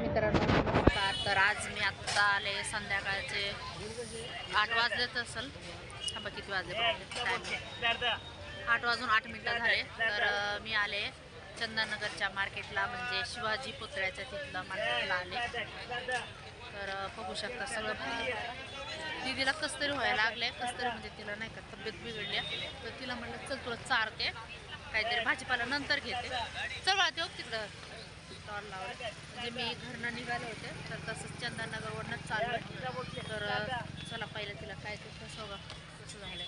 मित्रांनो नमस्कार. तर आज मी आत्ता आले संध्याकाळचे आठ वाजलेच असेल. थांबा किती वाजले आठ वाजून आठ मिनटं झाले. तर मी आले चंदननगरच्या मार्केटला म्हणजे शिवाजी पुतळ्याच्या तिथलं मार्केटला आले. तर बघू शकता सगळं दीदीला कस तरी व्हायला लागले कस तरी म्हणजे तिला नाही का तब्येत बिघडली तर तिला म्हणलं चल तुला चारते. काहीतरी भाजीपाला नंतर घेते. चल वाजव तिकडं. स्टॉल लावला. म्हणजे मी घरनं निघाले होते तर तसंच चंदननगरवरनंच चाललं. तर चला पहिलं तिला काय ते कसं होगा कसं झालं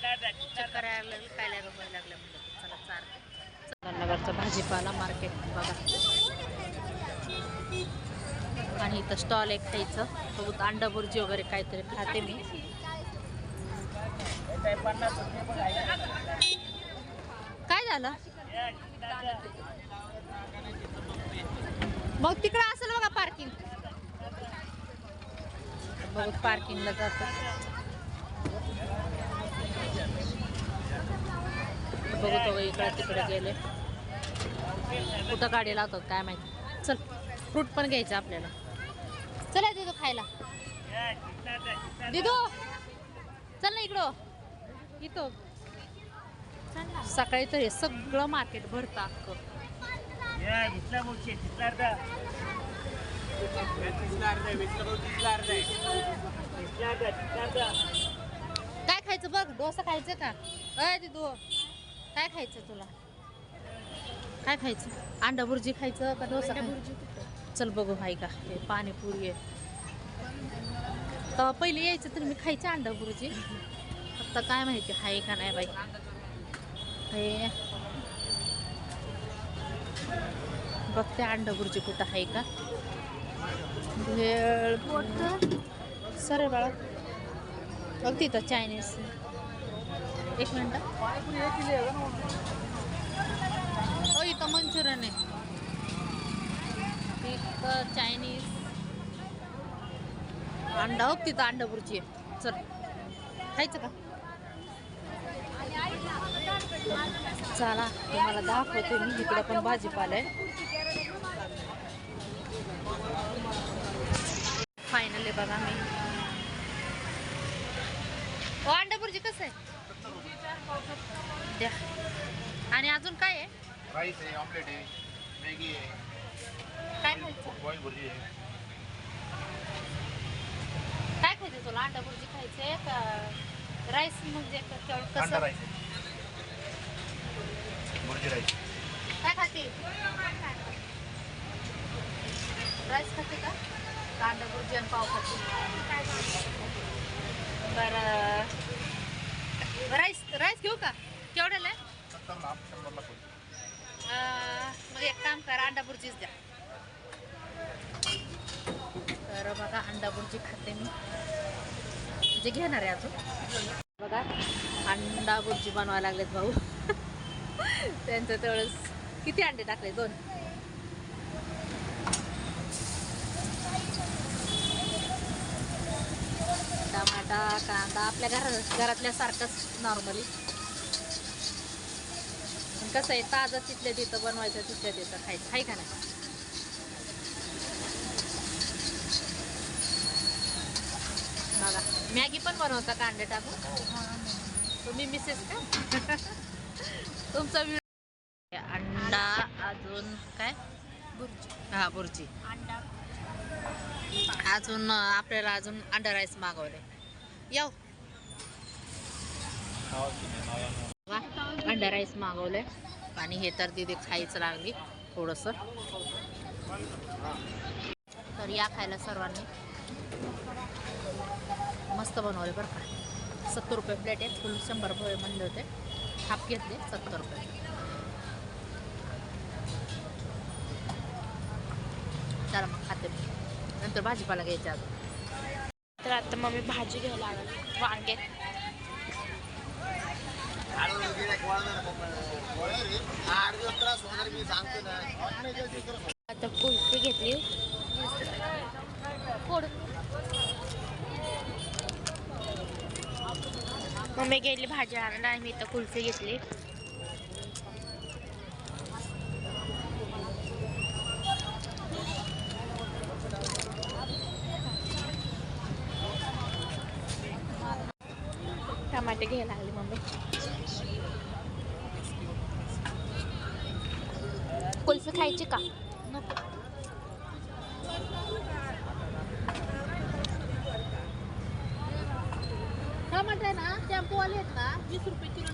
चक्कर यायला लागलं काय लागलं व्हायला लागलं म्हणलं चला चार. चंदननगरचा भाजीपाला मार्केट बघा. आणि इथं स्टॉल एक खायचं बघू अंडा बुर्जी वगैरे काहीतरी खाते मी. काय झालं? मग तिकडं असेल बघा पार्किंग बघू पार्किंगला जातो. बघू तो इकडे तिकडे गेले. कुठं गाडी लावतात काय माहिती. चल फ्रूट पण घ्यायचं आपल्याला. चला दिदू खायला. दिदू चल ना इकडं. इथं. सकाळी तर हे सगळं मार्केट भरतं अख्खं. काय खायचं बघ डोसा खायचं का? अय दिदू काय खायचं तुला? काय खायचं? अंडा बुर्जी खायचं का डोसा चल बघू हाय का? हे पाणीपुरी आहे. तेव्हा पहिले यायचं तर मी खायचं अंडा बुर्जी. आता काय माहिती हाय का नाही बाई? हे बघते अंडा बुर्जी कुठं आहे का? भेळ सर बाळा. बघ तिथं चायनीज एक मिनिट. हो इथं मंचुरियन आहे. इथं चायनीज अंडा हो तिथं अंडा बुर्जी आहे. चल. खायचं का? चला तुम्हाला दाखवते मी. इकडे पण भाजीपाला आहे. फायनली बघा मी. अंडा बुर्जी कसं आहे? द्या. आणि अजून काय आहे? राईस आहे ऑमलेट आहे मॅगी आहे. काय खायचं? बॉईल भुर्जी आहे. काय खायचं तुला? अंडा बुर्जी खायचंय का? राईस म्हणजे कसं? राईस भुर्जी राईस काय खाते? राईस खाते का? का अंडा बुर्जी आणि पाव खाते. बरं. राईस राईस घेऊ का? केवढ्याला मग एक काम करा अंडा बुर्जीच द्या. तर बघा अंडा बुर्जी खाते मी. म्हणजे घेणार आहे अजून. बघा अंडा बुर्जी बनवायला लागलेत भाऊ. त्यांचं तेवढंच. किती अंडे टाकले? दोन. टमाटा कांदा आपल्या घरात घरातल्यासारखंच नॉर्मली पण कसं आहे ताजं तिथल्या तिथं बनवायचं तिथल्या तिथं खायचं. आहे का नाही? बघा मॅगी पण बनवता कांदे टाकून? तुम्ही मिसेस का? तुमचा अंडा अजून काय? बुर्जी. हा बुर्जी. अंडा. अजून आपल्याला अजून अंडा राईस मागवले. येऊ. अंडर अंडा राईस मागवले. आणि हे तर दिदी खायचं लागली थोडंसं. तर या खायला सर्वांनी. मस्त बनवले बरं का. सत्तर रुपये प्लेट आहे फुल शंभर रुपये म्हणले होते. हाफ घेतले सत्तर रुपये. चला मग खाते मी. नंतर भाजीपाला घ्यायचा अजून तर आता मम्मी भाजी घ्यायला लागली वांगे. आता कुल्फी घेतली. मम्मी गेली भाजी आणायला. मी तर कुल्फी घेतली. बिस्किट घ्यायला लागली मम्मी. कुल्फी खायची का? नको टमाटे ना टेम्पोवाले आहेत ना वीस रुपये किलो